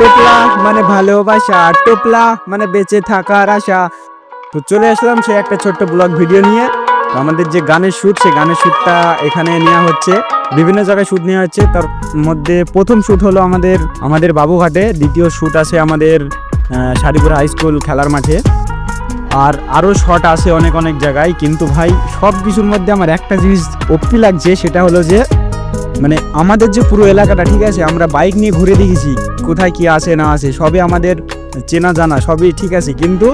টোপলা মানে ভালোবাসা টোপলা মানে বেঁচে থাকার আশা। তো চলে আসলাম সে একটা ছোট্ট ব্লগ ভিডিও নিয়ে। আমাদের যে গানের শ্যুট সেই গানের শ্যুটটা এখানে নেওয়া হচ্ছে। বিভিন্ন জায়গায় শ্যুট নেওয়া হচ্ছে। তার মধ্যে প্রথম শ্যুট হলো আমাদের আমাদের বাবুঘাটে। দ্বিতীয় শ্যুট আছে আমাদের শাড়িপুর হাই স্কুল খেলার মাঠে। আর আরও শট আছে অনেক অনেক জায়গায়। কিন্তু ভাই, সব কিছুর মধ্যে আমার একটা জিনিস অপ্পি লাগছে, সেটা হলো যে মানে আমাদের যে পুরো এলাকাটা, ঠিক আছে? আমরা বাইক নিয়ে ঘুরে দেখেছি। কোথায় কি আছে, না আছে, সবই আমাদের চেনা জানা, সবই ঠিক আছে। কিন্তু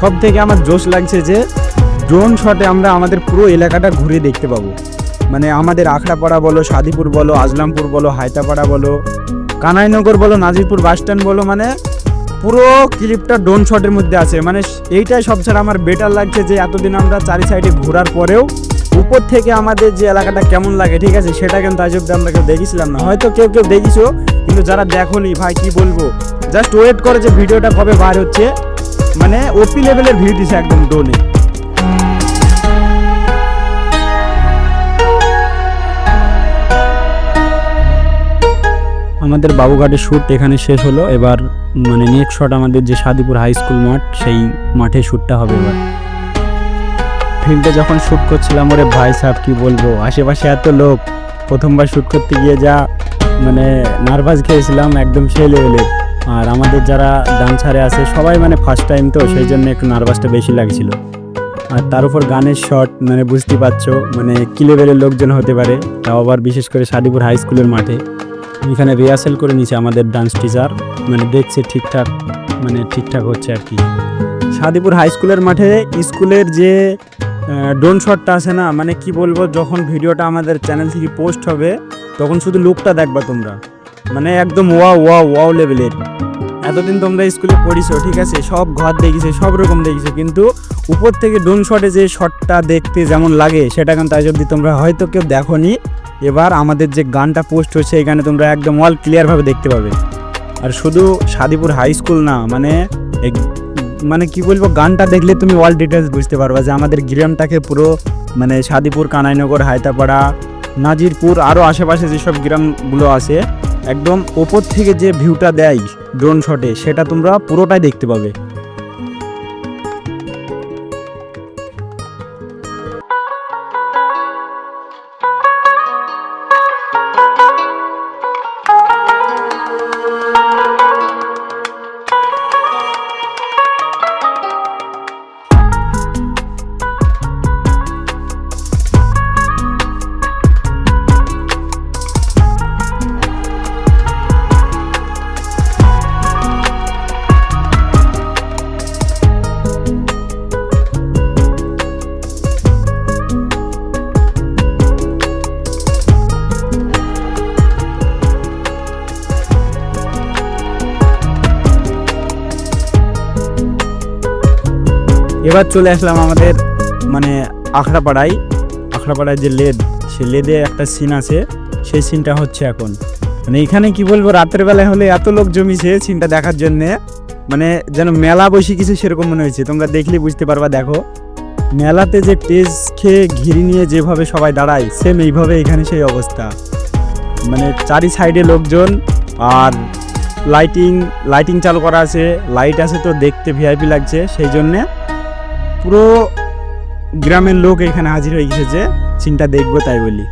সব থেকে আমার জোশ লাগছে যে ড্রোন শটে আমরা আমাদের পুরো এলাকাটা ঘুরে দেখতে পাবো। মানে আমাদের আখড়াপাড়া বলো সাদিপুর বলো, আজলামপুর বলো হায়তাপাড়া বলো, কানাইনগর বলো, নাজিরপুর বাস স্ট্যান্ড বলো মানে পুরো ক্লিপটা ড্রোন শটের মধ্যে আছে। মানে এইটাই সবচেয়ে আমার বেটার লাগছে যে, এতদিন আমরা চারি সাইডে ঘোরার পরেও উপর থেকে আমাদের যে এলাকাটা কেমন লাগে, ঠিক আছে? সেটা কিন্তু আজ অব্দি আমরা কেউ দেখেছিলাম না। হয়তো কেউ কেউ দেখিছো, কিন্তু যারা দেখোনি, ভাই, কি বলব? জাস্ট ওয়েট করে যে ভিডিওটা কবে বার হচ্ছে। মানে ওপি লেভেলের ভিউ দিছে একদম ডোনে। আমাদের বাবুঘাটের শ্যুট এখানে শেষ হলো। এবার মানে নেক্সট শট আমাদের যে সাদিপুর হাই স্কুল মাঠ, সেই মাঠে শ্যুটটা হবে এবার। ফিল্ডে যখন শ্যুট করছিলাম, ওরে ভাই সাহেব, কি বলব? আশেপাশে এত লোক, প্রথমবার শ্যুট করতে গিয়ে যা মানে নার্ভাস খেয়েছিলাম একদম সেই লেভেলের আর আমাদের যারা ডান্সারে আছে, সবাই মানে ফার্স্ট টাইম তো, সেই জন্য একটু নার্ভাসটা বেশি লাগছিল। আর তার উপর গানের শট মানে বুঝতে পারছ মানে কি লেভেলের লোকজন হতে পারে, তাও আবার বিশেষ করে সাদিপুর হাই স্কুলের মাঠে। এখানে রিহার্সেল করে নিছে আমাদের ডান্স টিচার মানে দেখছে ঠিকঠাক মানে ঠিকঠাক হচ্ছে আর কি। সাদিপুর হাই স্কুলের মাঠে স্কুলের যে ড্রোন শটটা আছে না মানে কি বলব, যখন ভিডিওটা আমাদের চ্যানেল থেকে পোস্ট হবে, তখন শুধু লুকটা দেখবা তোমরা। মানে একদম ওয়াও ওয়া ওয়াও লেভেলের এতদিন তোমরা স্কুলে পড়িছো, ঠিক আছে? সব ঘর দেখিছে, সব রকম দেখিছো, কিন্তু উপর থেকে ড্রোন শটে যে শটটা দেখতে যেমন লাগে, সেটা কিন্তু আজ অব্দি তোমরা হয়তো কেউ দেখোনি। এবার আমাদের যে গানটা পোস্ট হচ্ছে এই গানে তোমরা একদম অল ক্লিয়ারভাবে দেখতে পাবে। আর শুধু সাদিপুর হাই স্কুল না মানে মানে কি বলব, গানটা দেখলে তুমি অল ডিটেলস বুঝতে পারবা যে আমাদের গ্রামটাকে পুরো মানে সাদিপুর, কানাইনগর, হায়তাপাড়া, নাজিরপুর আরও আশেপাশে যেসব গ্রামগুলো আছে, একদম ওপর থেকে যে ভিউটা দেয় ড্রোন শটে সেটা তোমরা পুরোটাই দেখতে পাবে। এবার চলে আসলাম আমাদের মানে আখড়াপাড়ায়। আখড়াপাড়ায় যে লেদ সে লেদে একটা সিন আছে। সেই সিনটা হচ্ছে এখন। মানে এখানে কি বলব, রাতের বেলায় হলে এত লোক জমিছে সিনটা দেখার জন্যে। মানে যেন মেলা বসে কিছু সেরকম মনে হয়েছে। তোমরা দেখলে বুঝতে পারবা, দেখো। মেলাতে যে টেজ খেয়ে ঘিরে নিয়ে যেভাবে সবাই দাঁড়ায় সেম এইভাবে এখানে সেই অবস্থা। মানে চারি সাইডে লোকজন, আর লাইটিং লাইটিং চালু করা আছে। লাইট আছে তো দেখতে ভিআইপি লাগছে, সেই জন্যে পুরো গ্রামের লোক এখানে হাজির হয়ে গেছে যে সিনটা দেখব তাই বলি।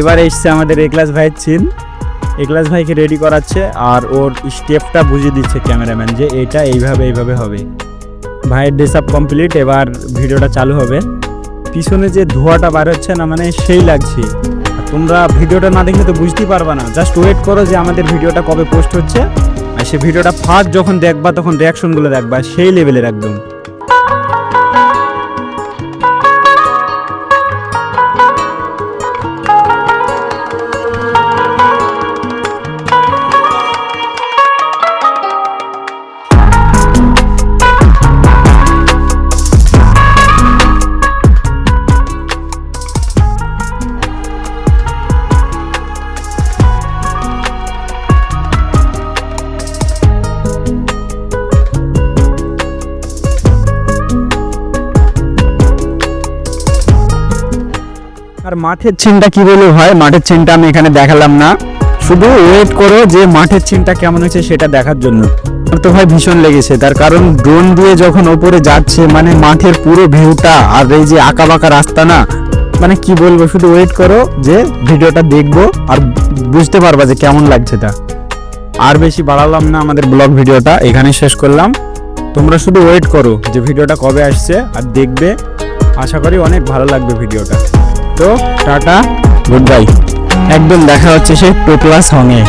এবার এসছে আমাদের একলাস ভাইয়ের চিন একলাস ভাইকে রেডি করাচ্ছে আর ওর স্টেপটা বুঝিয়ে দিচ্ছে ক্যামেরাম্যান যে এটা এইভাবে এইভাবে হবে। ভাইয়ের ড্রেস আপ কমপ্লিট এবার ভিডিওটা চালু হবে। পিছনে যে ধোঁয়াটা বার হচ্ছে না মানে সেই লাগছে। তোমরা ভিডিওটা না দেখলে তো বুঝতেই পারবা না। জাস্ট ওয়েট করো যে আমাদের ভিডিওটা কবে পোস্ট হচ্ছে। আর সে ভিডিওটা ফার্স্ট যখন দেখবা, তখন রিয়াকশনগুলো দেখবা, সেই লেভেলের একদম। আর মাঠের চিনটা কি বলে হয় মাঠের চিনটা আমি এখানে দেখালাম না। শুধু ওয়েট করো যে মাঠের চিনটা কেমন হয়েছে সেটা দেখার জন্য। তো ভাই ভীষণ লেগেছে। তার কারণ ড্রোন দিয়ে যখন ওপরে যাচ্ছে মানে মাঠের পুরো ভিউটা আর এই যে আঁকা বাঁকা রাস্তা না মানে কি বলব, শুধু ওয়েট করো যে ভিডিওটা দেখব আর বুঝতে পারবা যে কেমন লাগছে তা। আর বেশি বাড়ালাম না আমাদের ব্লগ ভিডিওটা, এখানে শেষ করলাম। তোমরা শুধু ওয়েট করো যে ভিডিওটা কবে আসছে আর দেখবে। আশা করি অনেক ভালো লাগবে ভিডিওটা। তো টাটা গুড বাই একদম দেখা হচ্ছে সে টোকলা সঙ্গে